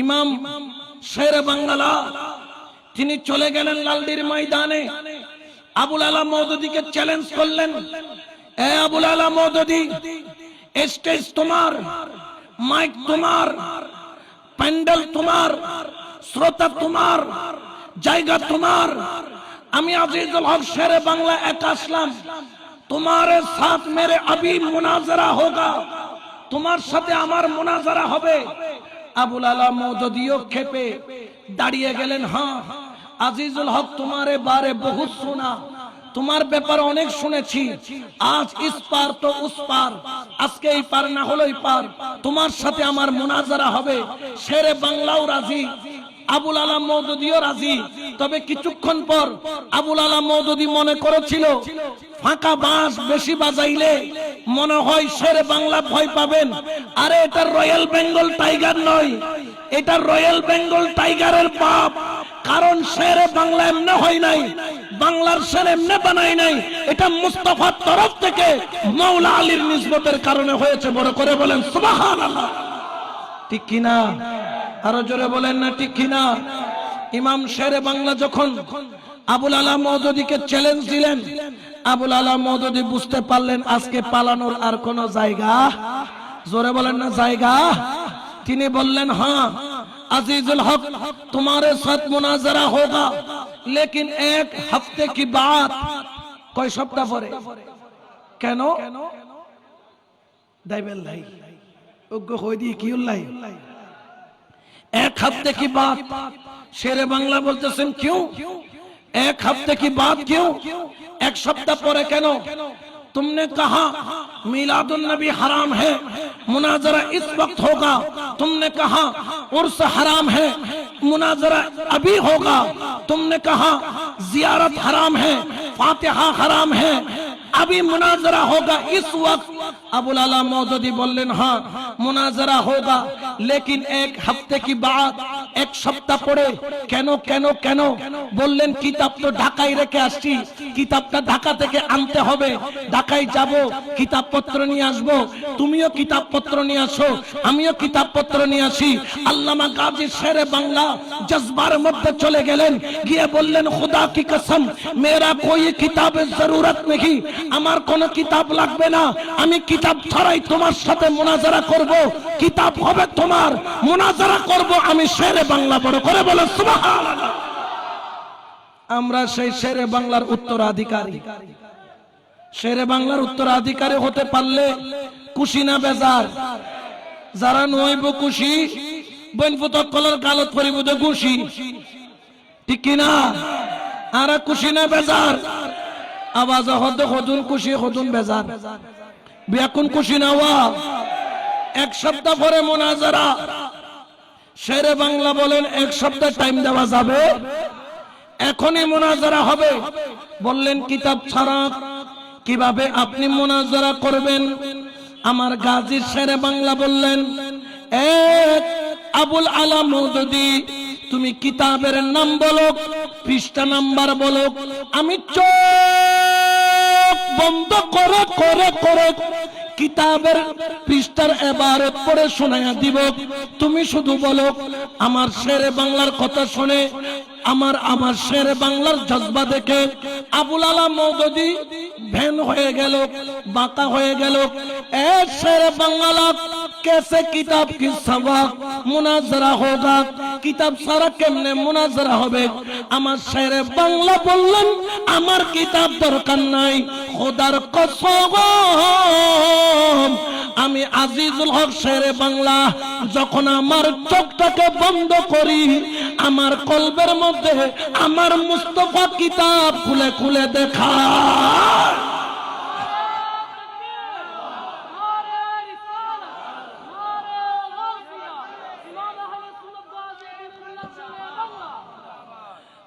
ইমাম শের বাংলা, তিনি চলে গেলেন লালডির ময়দানে। আবুল আলা মৌদুদিকে চ্যালেঞ্জ করলেন। এ আবুল আলা মৌদুদি স্টেজ তোমার মাইক তোমার প্যান্ডেল তোমার, শ্রোতা তোমার, জায়গা তোমার। আমি আজিজুল হক শেরে বাংলা এক আসলাম। তোমার সাথ মেরে আবি মুনাজারা হোগা। তোমার সাথে আমার মুনাজারা হবে। আবুল আলা মৌদুদিও খেপে দাঁড়িয়ে গেলেন হ্যাঁ আজিজুল হক তোমারে বারে বহুত শোনা। তোমার ব্যাপার অনেক শুনেছি। আজ ইস পার তো উস পার আজকে এই পার না হলো পার। তোমার সাথে আমার মোনাজারা হবে। শেরে বাংলাও রাজি। আবুল আলাম মৌদুদিও রাজি। তবে কিছুক্ষণ পর আবুল আলাম মৌদুদি মনে করেছিল, ফাঁকা বাঁশ বেশি বাজাইলে মনে হয় শেরে বাংলা ভয় পাবেন। আরে এটা রয়্যাল বেঙ্গল টাইগার নয়। এটা রয়্যাল বেঙ্গল টাইগারের বাপ কারণ শেরে বাংলা এমনি হয় নাই। বাংলার শের এমনি বানাই নাই। এটা মুস্তফার তরফ থেকে মৌলা আলীর নিসবতের কারণে হয়েছে। বড় করে বলেন সুবাহান ঠিক কিনা আরও জোরে বলেন না, ঠিক কিনা ইমাম শেরে বাংলা যখন আবুল আলা মৌদুদিকে চ্যালেঞ্জ দিলেন। আবুল আলা মৌদুদি বুঝতে পারলেন আজকে পালানোর আর কোন জায়গা। জোরে বলেন না জায়গা। তিনি বললেন হ্যাঁ আজিজুল হক, তোমার সাথ মুনাজারা হোগা। লেকিন এক হফতে কি বাদ কয় সপ্তাহ পরে। কেন? দাইবেল লাই। উগ্র হই দিয়ে কি উল্লাই? এক হফতে কি বাদ শেরে বাংলা বলতেছেন, কিউ? एक हफ्ते की बात क्यों एक सप्ताह पर कहो तुमने कहा मिलादुलनबी हराम है मुनाजरा इस वक्त होगा तुमने कहा उर्स हराम है मुनाजरा अभी होगा तुमने कहा जियारत हराम है फातिहा हराम है अभी मुनाजरा होगा इस वक्त अबुल आला मौजूदी बोलें हाँ मुनाजरा होगा लेकिन एक हफ्ते की बात এক সপ্তাহ পরে কেন কেন কেন? বললেন, কিতাব তো ঢাকায় রেখে আসছি। কিতাবটা ঢাকা থেকে আনতে হবে। ঢাকায় যাব, কিতাবপত্র নিয়ে আসব। তুমিও কিতাবপত্র নিয়ে আসো, আমিও কিতাবপত্র নিয়ে আসি। আল্লামা গাজী শেরে বাংলা জজবার মধ্যে চলে গেলেন। গিয়ে বললেন, খুদা কি কসম মেরা কোই কিতাবের জরুরত নেই আমার কোনো কিতাব লাগবে না। আমি কিতাব ছাড়াই তোমার সাথে মোনাজারা করব। কিতাব হবে তোমার। মোনাজারা করব আমি শেরে বাংলা বড় করে বলে আমরা সেই শেরে বাংলার উত্তরাধিকারী। শেরে বাংলার উত্তরাধিকারী হতে পারলে খুশি না বেজার? যারা নইব খুশি বন পুতক কলার গালত করিব দে খুশি। ঠিক কিনা আর খুশি না বেজার? আওয়াজ হদ হদুন খুশি, হদুন বেজার। বিয়াকুন খুশি না এক সপ্তাহ পরে মোনাজারা। শেরে বাংলা বলেন, এক সপ্তাহ টাইম দেওয়া যাবে। এখনই মোনাজারা হবে। বললেন, কিতাব ছাড়া কীভাবে আপনি মোনাজারা করবেন? আমার গাজীর শেরে বাংলা বললেন আবুল আলা মৌদুদি তুমি কিতাবের নাম বলো পৃষ্ঠা নাম্বার বলো আমি চোখ বন্ধ করে করে করে কিতাবের পৃষ্ঠার এবারে পড়ে শোনাইয়া দিব তুমি শুধু বলো আমার শেরে বাংলার কথা শুনে আমার আমার শেরে বাংলার জজবা দেখে আবুল আলা মৌদুদি ভ্যান হয়ে গেল বাঁকা হয়ে গেল এ শেরে বাংলা कैसे किताब की सबाक মুনাজারা হোগা কিতাব সারা কেমনে মুনাজারা হবে আমার শেরে বাংলা বললেন আমার কিতাব দরকার নাই খোদার কসম আমি আজিজুল হক শেরে বাংলা, যখন আমার চোখটাকে বন্ধ করি, আমার কলবের মধ্যে আমার মুস্তফা কিতাব খুলে খুলে দেখা।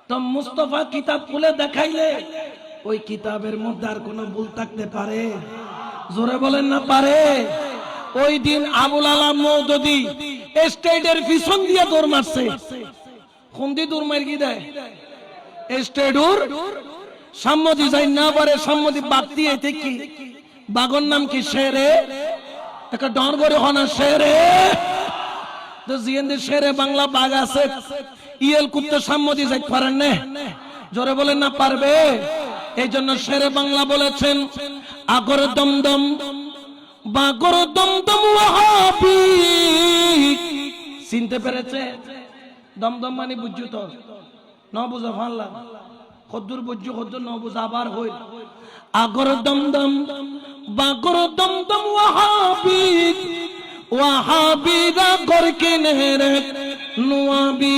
তো মুস্তফা কিতাব খুলে দেখাইলে, ওই কিতাবের মধ্যে আর কোনো ভুল থাকতে পারে? জোরে বলেন না, পারে? ওই দিন আবুল আলাম মৌদুদি স্টেটের পিছন দিয়ে দৌড় মারছে। কোন দিয়ে দৌড় মার কি দেয়? স্টেডুর যাই না পারে, সাম্মতি বাদ দিয়ে কি? বাগর নাম কি শেরে? একটা ডর করে হনা শেরে। তো জিয়েন্দি শেরে, বাংলা বাগ আছে। ইয়েল কুত্তে সাম্মতি যাই পারেন না। জোরে বলেন না পারবে? এই জন্য শেরে বাংলা বলেছেন, আগর দমদম বাগর দমদম ওয়াহাবি। চিনতে পেরেছে? দমদম মানে বুঝছ তো? ন বুঝা ফানলা কদ্দুর বুঝছ, কদ্দুর ন বুঝা, আবার হইল। আগর দমদম, বাগর দমদম ওয়াহাবি। ওয়াহাবিরা গরকে নেহরে নুয়াবি।